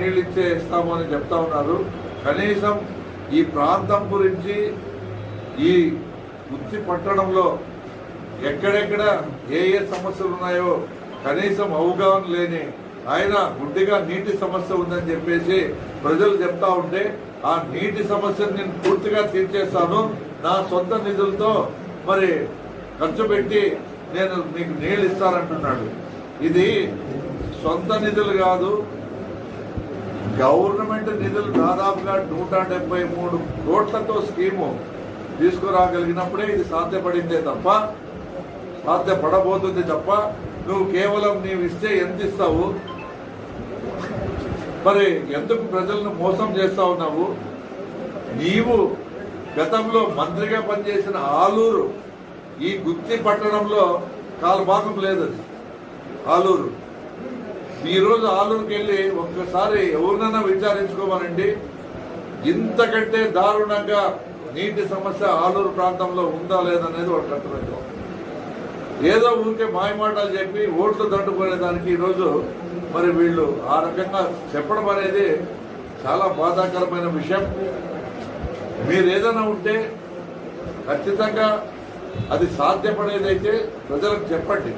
నీళ్ళు ఇచ్చే ఇస్తాము అని చెప్తా ఉన్నారు. కనీసం ఈ ప్రాంతం గురించి ఈ ఉత్తి పట్టణంలో ఎక్కడెక్కడ ఏ ఏ సమస్యలు ఉన్నాయో కనీసం అవగాహన లేని ఆయన గుడ్డిగా నీటి సమస్య ఉందని చెప్పేసి ప్రజలు చెప్తా ఉంటే ఆ నీటి సమస్యను నేను పూర్తిగా తీర్చేస్తాను. నా సొంత నిధులతో మరి ఖర్చు పెట్టి నేను మీకు నీళ్ళు ఇస్తానంటున్నాడు. ఇది సొంత నిధులు కాదు గవర్నమెంట్ నిధులు దాదాపుగా నూట డెబ్బై మూడు కోట్లతో స్కీము తీసుకురాగలిగినప్పుడే ఇది సాధ్యపడిందే తప్ప సాధ్యపడబోతుంది తప్ప నువ్వు కేవలం నీవు ఇస్తే ఎంత ఇస్తావు? మరి ఎందుకు ప్రజలను మోసం చేస్తా ఉన్నావు? నీవు గతంలో మంత్రిగా పనిచేసిన ఆలూరు ఈ గుత్తి పట్టణంలో కాలభాగం లేదు అది ఆలూరు. ఈ రోజు ఆలూరుకి వెళ్ళి ఒక్కసారి ఎవరినైనా విచారించుకోమనండి. ఇంతకంటే దారుణంగా నీటి సమస్య ఆలూరు ప్రాంతంలో ఉందా లేదనేది వాళ్ళకి అర్థమైంది. ఏదో ఊరికే మాయమాటలు చెప్పి ఓట్లు దండుకునేదానికి ఈరోజు మరి వీళ్ళు ఆ రకంగా చెప్పడం అనేది చాలా బాధాకరమైన విషయం. మీరు ఏదైనా ఉంటే ఖచ్చితంగా అది సాధ్యపడేదైతే ప్రజలకు చెప్పండి.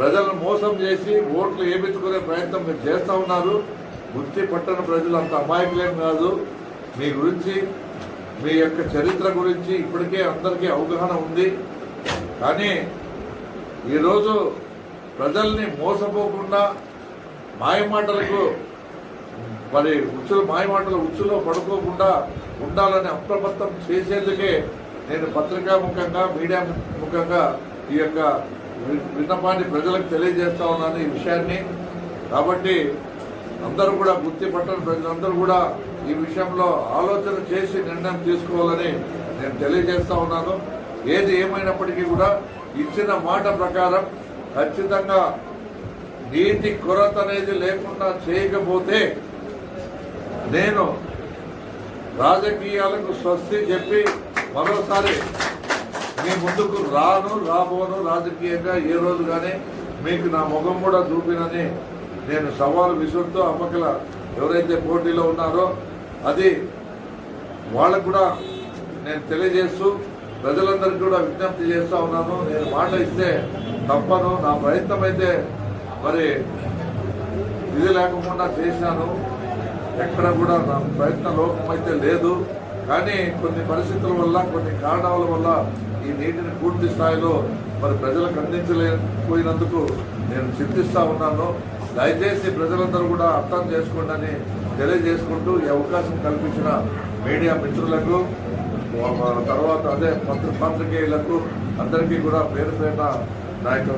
ప్రజలను మోసం చేసి ఓట్లు వేయించుకునే ప్రయత్నం మీరు చేస్తూ ఉన్నారు. గుర్తి పట్టణ ప్రజలు అంత అమాయకులేం కాదు. మీ గురించి మీ యొక్క చరిత్ర గురించి ఇప్పటికే అందరికీ అవగాహన ఉంది. కానీ ఈరోజు ప్రజల్ని మోసపోకుండా మాయమాటలకు మరి ఉచ్చులు మాయమాటల ఉచ్చులో పడుకోకుండా ఉండాలని అప్రమత్తం చేసేందుకే నేను పత్రికా ముఖంగా మీడియా ముఖంగా ఈ యొక్క విన్నపాన్ని ప్రజలకు తెలియజేస్తా ఉన్నాను ఈ విషయాన్ని. కాబట్టి అందరూ కూడా గుర్తుపట్టని ప్రజలందరూ కూడా ఈ విషయంలో ఆలోచన చేసి నిర్ణయం తీసుకోవాలని నేను తెలియజేస్తా ఉన్నాను. ఏది ఏమైనప్పటికీ కూడా ఇచ్చిన మాట ప్రకారం ఖచ్చితంగా నీటి కొరత అనేది లేకుండా చేయకపోతే నేను రాజకీయాలకు స్వస్తి చెప్పి మరోసారి మీ ముందుకు రాను రాబోను రాజకీయంగా ఏ రోజు కానీ మీకు నా ముఖం కూడా చూపినని నేను సవాలు విసురుతూ అమ్మకల ఎవరైతే పోటీలో ఉన్నారో అది వాళ్ళకు కూడా నేను తెలియజేస్తూ ప్రజలందరికీ కూడా విజ్ఞప్తి చేస్తూ ఉన్నాను. నేను మాట ఇస్తే తప్పను. నా ప్రయత్నం అయితే మరి ఇది లేకుండా చేశాను. ఎక్కడ కూడా నా ప్రయత్న లోపం అయితే లేదు. కానీ కొన్ని పరిస్థితుల వల్ల కొన్ని కారణాల వల్ల ఈ నీటిని పూర్తి స్థాయిలో మరి ప్రజలకు అందించలేకపోయినందుకు నేను చింతిస్తూ ఉన్నాను. దయచేసి ప్రజలందరూ కూడా అర్థం చేసుకోండి అని తెలియజేసుకుంటూ ఈ అవకాశం కల్పించిన మీడియా మిత్రులకు తర్వాత అదే పత్ర పాత్రికేయులకు అందరికీ కూడా పేరు పేరున నా యొక్క